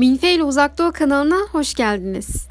Minfe ile Uzak Doğu kanalına hoş geldiniz.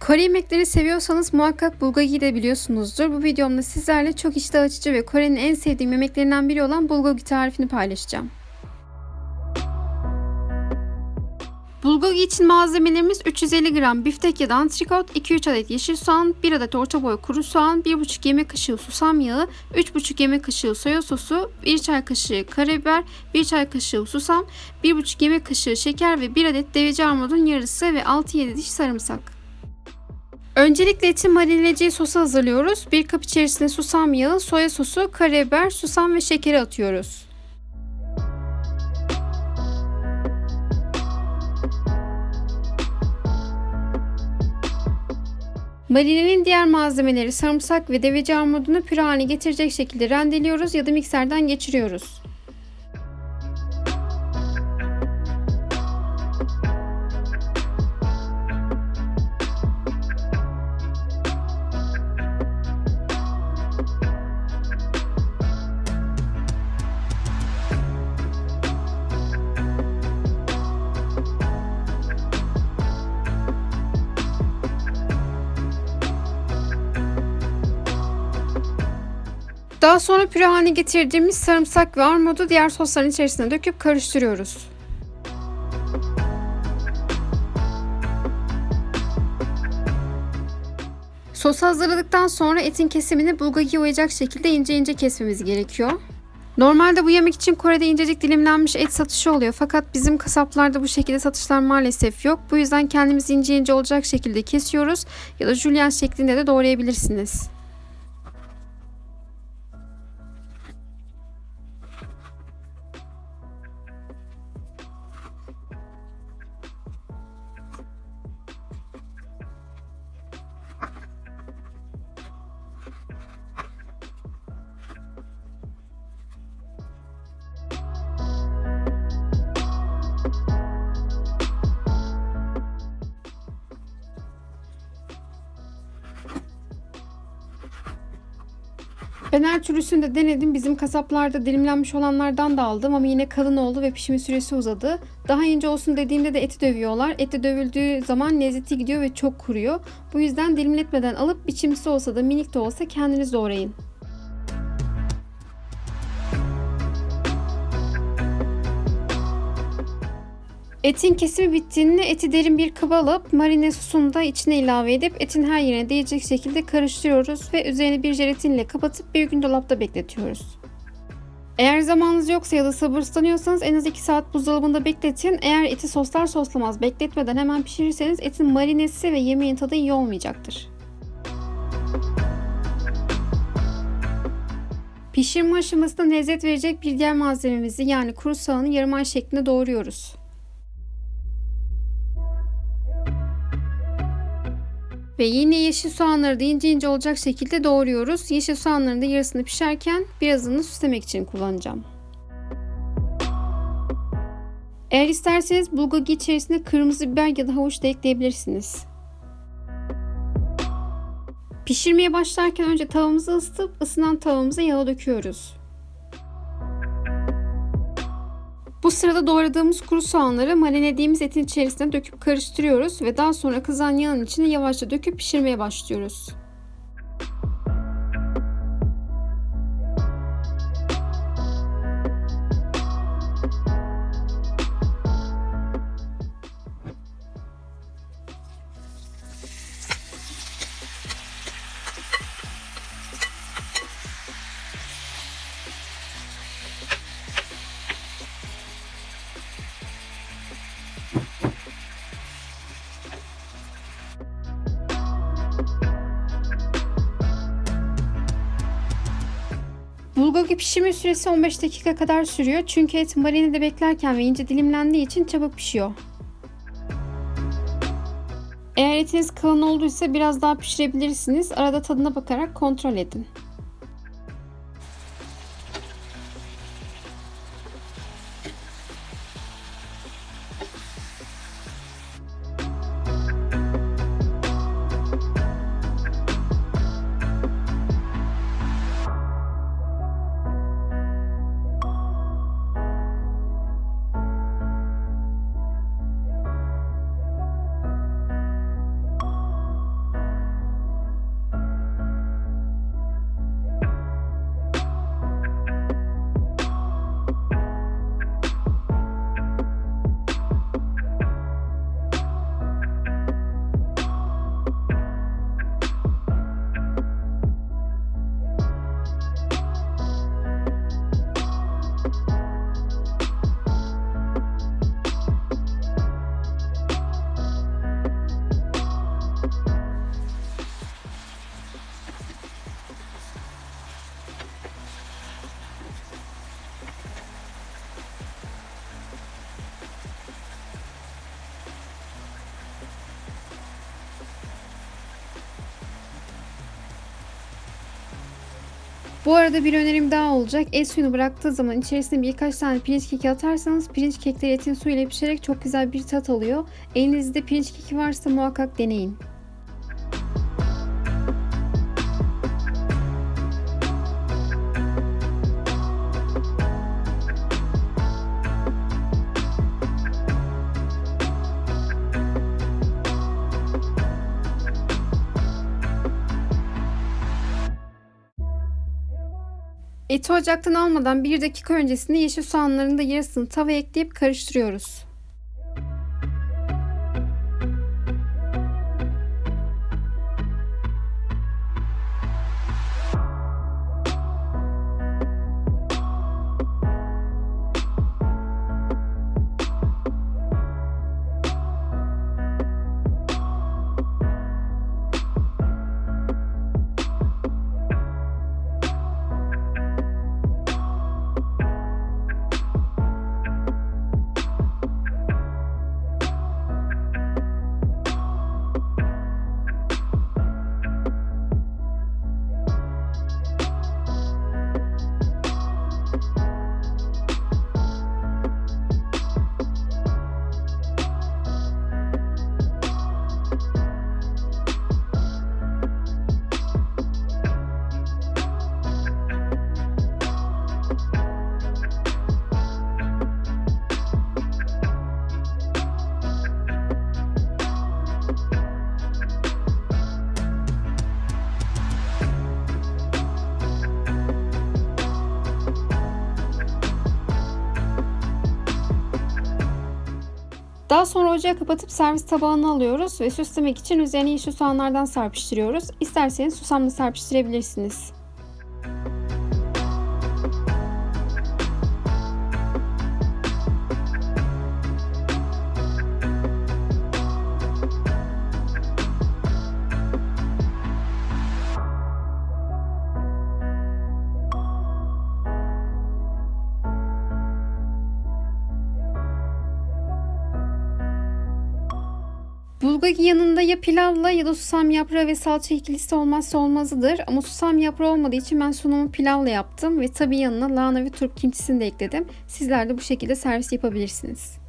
Kore yemekleri seviyorsanız muhakkak bulgogi de biliyorsunuzdur. Bu videomda sizlerle çok iştah açıcı ve Kore'nin en sevdiğim yemeklerinden biri olan bulgogi tarifini paylaşacağım. Bulgogi için malzemelerimiz 350 gram biftek ya da antrikot, 2-3 adet yeşil soğan, 1 adet orta boy kuru soğan, 1,5 yemek kaşığı susam yağı, 3,5 yemek kaşığı soya sosu, 1 çay kaşığı karabiber, 1 çay kaşığı susam, 1,5 yemek kaşığı şeker ve 1 adet deveci armudun yarısı ve 6-7 diş sarımsak. Öncelikle etin marineleyeceği sosu hazırlıyoruz. Bir kap içerisine susam yağı, soya sosu, karabiber, susam ve şekeri atıyoruz. Marinenin diğer malzemeleri sarımsak ve deveci armudunu püre haline getirecek şekilde rendeliyoruz ya da mikserden geçiriyoruz. Daha sonra püre haline getirdiğimiz sarımsak ve armudu diğer sosların içerisine döküp karıştırıyoruz. Sosu hazırladıktan sonra etin kesimini bulgogi uyacak şekilde ince ince kesmemiz gerekiyor. Normalde bu yemek için Kore'de incecik dilimlenmiş et satışı oluyor fakat bizim kasaplarda bu şekilde satışlar maalesef yok. Bu yüzden kendimiz ince ince olacak şekilde kesiyoruz ya da julienne şeklinde de doğrayabilirsiniz. Ben her türlüsünü de denedim. Bizim kasaplarda dilimlenmiş olanlardan da aldım ama yine kalın oldu ve pişme süresi uzadı. Daha ince olsun dediğimde de eti dövüyorlar. Eti dövüldüğü zaman lezzeti gidiyor ve çok kuruyor. Bu yüzden dilimletmeden alıp biçimsi olsa da minik de olsa kendiniz doğrayın. Etin kesimi bittiğinde eti derin bir kaba alıp marine sosunu da içine ilave edip etin her yerine değecek şekilde karıştırıyoruz ve üzerine bir jelatinle kapatıp bir gün dolapta bekletiyoruz. Eğer zamanınız yoksa ya da sabırsızlanıyorsanız en az 2 saat buzdolabında bekletin. Eğer eti soslar soslamaz bekletmeden hemen pişirirseniz etin marinesi ve yemeğin tadı iyi olmayacaktır. Pişirme aşamasında lezzet verecek bir diğer malzememizi yani kuru soğanı yarım ay şeklinde doğruyoruz. Ve yine yeşil soğanları da ince ince olacak şekilde doğruyoruz. Yeşil soğanların da yarısını pişerken birazını süslemek için kullanacağım. Eğer isterseniz bulgogi içerisine kırmızı biber ya da havuç da ekleyebilirsiniz. Pişirmeye başlarken önce tavamızı ısıtıp ısınan tavamıza yağı döküyoruz. Sırada doğradığımız kuru soğanları marinelediğimiz etin içerisine döküp karıştırıyoruz ve daha sonra kızan yağın içine yavaşça döküp pişirmeye başlıyoruz. Bulgogi pişirme süresi 15 dakika kadar sürüyor. Çünkü et marinede beklerken ve ince dilimlendiği için çabuk pişiyor. Eğer etiniz kalın olduysa biraz daha pişirebilirsiniz. Arada tadına bakarak kontrol edin. Bu arada bir önerim daha olacak. Et suyunu bıraktığı zaman içerisine birkaç tane pirinç keki atarsanız pirinç kekleri etin suyuyla pişerek çok güzel bir tat alıyor. Elinizde pirinç keki varsa muhakkak deneyin. Eti ocaktan almadan 1 dakika öncesinde yeşil soğanların da yarısını tavaya ekleyip karıştırıyoruz. Daha sonra ocağı kapatıp servis tabağına alıyoruz ve süslemek için üzerine yeşil soğanlardan serpiştiriyoruz. İsterseniz susamla serpiştirebilirsiniz. Bulgogi yanında ya pilavla ya da susam yaprağı ve salça ikilisi olmazsa olmazıdır. Ama susam yaprağı olmadığı için ben sunumu pilavla yaptım ve tabii yanına lahana ve turp kimçisini de ekledim. Sizler de bu şekilde servis yapabilirsiniz.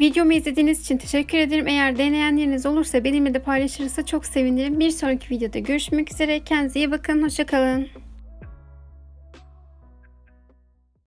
Videomu izlediğiniz için teşekkür ederim. Eğer deneyenleriniz olursa benimle de paylaşırsa çok sevinirim. Bir sonraki videoda görüşmek üzere. Kendinize iyi bakın. Hoşçakalın.